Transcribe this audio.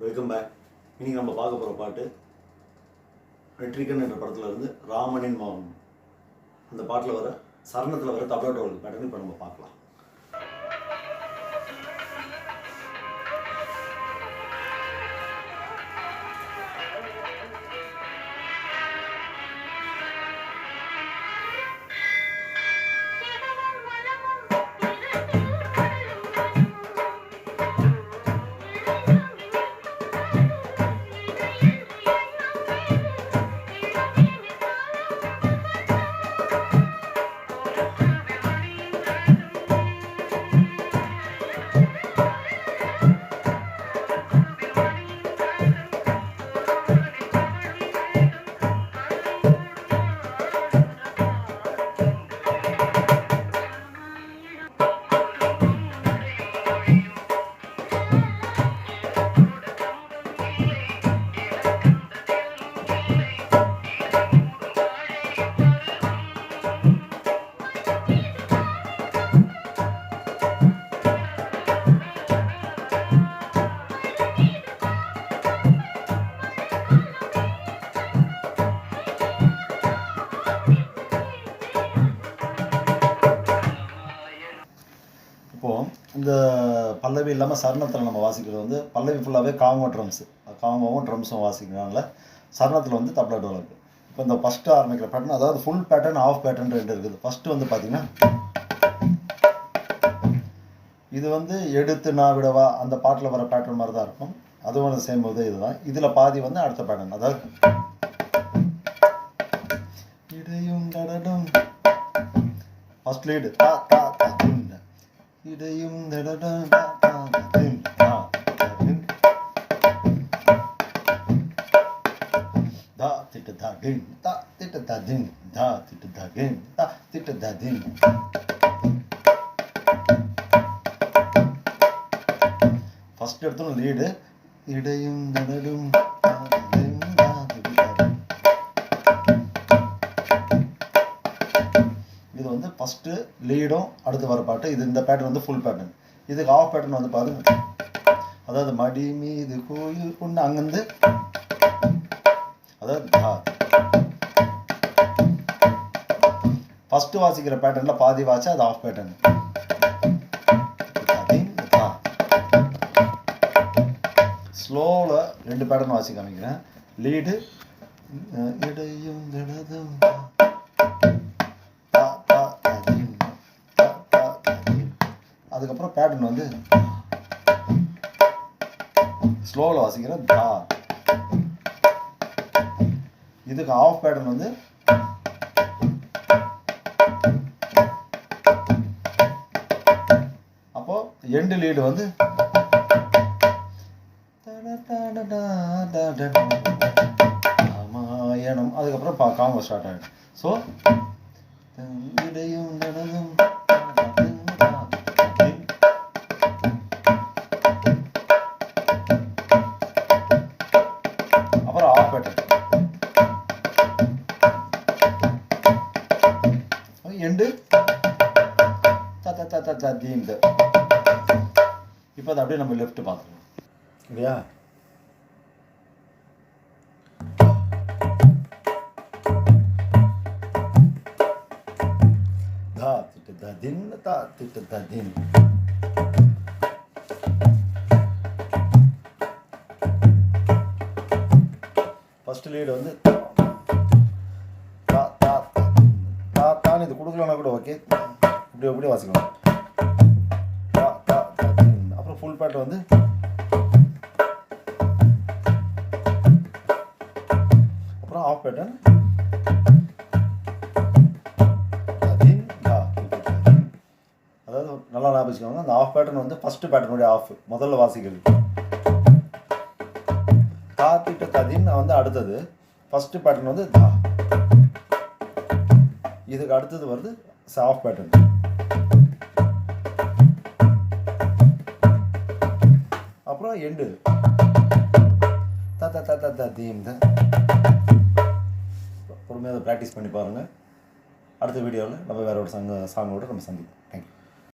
Welcome back இன்னைக்கு நம்ம பார்க்க போகிற பாட்டு வெற்றிகன் என்ற படத்துல இருந்து ராமனின் மௌனம். அந்த பாட்டில் வர சரணத்தில் வர தபலா டோல் பேட்டர்ன் இப்போ நம்ம பார்க்கலாம். இப்போது இந்த பல்லவி இல்லாமல் சரணத்தில் நம்ம வாசிக்கிறது வந்து பல்லவி ஃபுல்லாகவே காமோ ட்ரம்ஸு காமோவும் ட்ரம்ஸும் வாசிக்கிறாங்கள சரணத்தில் வந்து தபலா டோலக்கு இப்போ இந்த ஃபஸ்ட்டு ஆரம்பிக்கிற பேட்டர்ன் அதாவது ஃபுல் பேட்டர்ன் ஆஃப் பேட்டர்ன் ரெண்டு இருக்குது. ஃபஸ்ட்டு வந்து பார்த்தீங்கன்னா இது வந்து எடுத்து நான் விடவா அந்த பாட்டில் வர பேட்டர்ன் மாதிரி தான் இருக்கும். அதுவும் வந்து சேம் இது இதுதான். இதில் பாதி வந்து அடுத்த பேட்டர்ன் அதாவது இடையும் ஃபஸ்ட் லீடு தா தா தா தின். இடையும் நடனம் தா தா இது வந்து ஃபஸ்ட்டு லீடும் அடுத்து வர பாட்டு. இது இந்த பேட்டர்ன் வந்து ஃபுல் பேட்டர்ன் இதுக்கு ஆஃப் பேட்டர்ன் வந்து பாருங்க. அதாவது மடி மீது கோயில் கொண்டு அங்கேருந்து அதாவது தா ஃபஸ்ட்டு வாசிக்கிற பேட்டர்னில் பாதி வாசி அது ஆஃப் பேட்டர்ன் ஸ்லோவில் ரெண்டு பேட்டர்ன் வாசி காமிக்கிறேன் லீடு இடையும் திடதும் பேட்டர்ன் வந்து ஸ்லோவில் வாசிக்கிற தா இதுக்கு ஆஃப் பேட்டர்ன் வந்து அப்போ எண்டு லீடு வந்து ராமாயணம். அதுக்கப்புறம் பா காம்போ ஸ்டார்ட் ஆகிடும் ஸோ இடையும் நடனம் இந்த இப்போ அதை அப்படியே நம்ம லெஃப்ட் பார்த்துக்கலாம் இல்லையா திட்டு த தின் தா திட்டு த தின் ஃபஸ்ட் லீடு வந்து தா தா தா தான் இது கொடுக்கலன்னா கூட ஓகே இப்படி எப்படி வாசிக்கலாம் தா அப்புறம் ஃபுல் பேட் வந்து அப்புறம் ஆஃப் பேட்டர்ன் தா அதாவது நல்லா ஞாபகம் வச்சுக்கோங்க அந்த ஆஃப் பேட்டர்ன் வந்து ஃபர்ஸ்ட் பேட்டர்னுடைய ஆஃப் முதல்ல வாசிக்கிறது. தா திட்ட ததின் வந்து அடுத்தது. ஃபர்ஸ்ட் பேட்டர்ன் வந்து தா. இதுக்கு அடுத்தது வருது ஆஃப் பேட்டர்ன் அப்புறம் end. The the the the theme த. பொறுமையாக ப்ராக்டிஸ் பண்ணி பாருங்கள் அடுத்த வீடியோவில் நம்ம வேற ஒரு சாங் சாங்கோடு நம்ம சந்திப்போம். தேங்க்யூ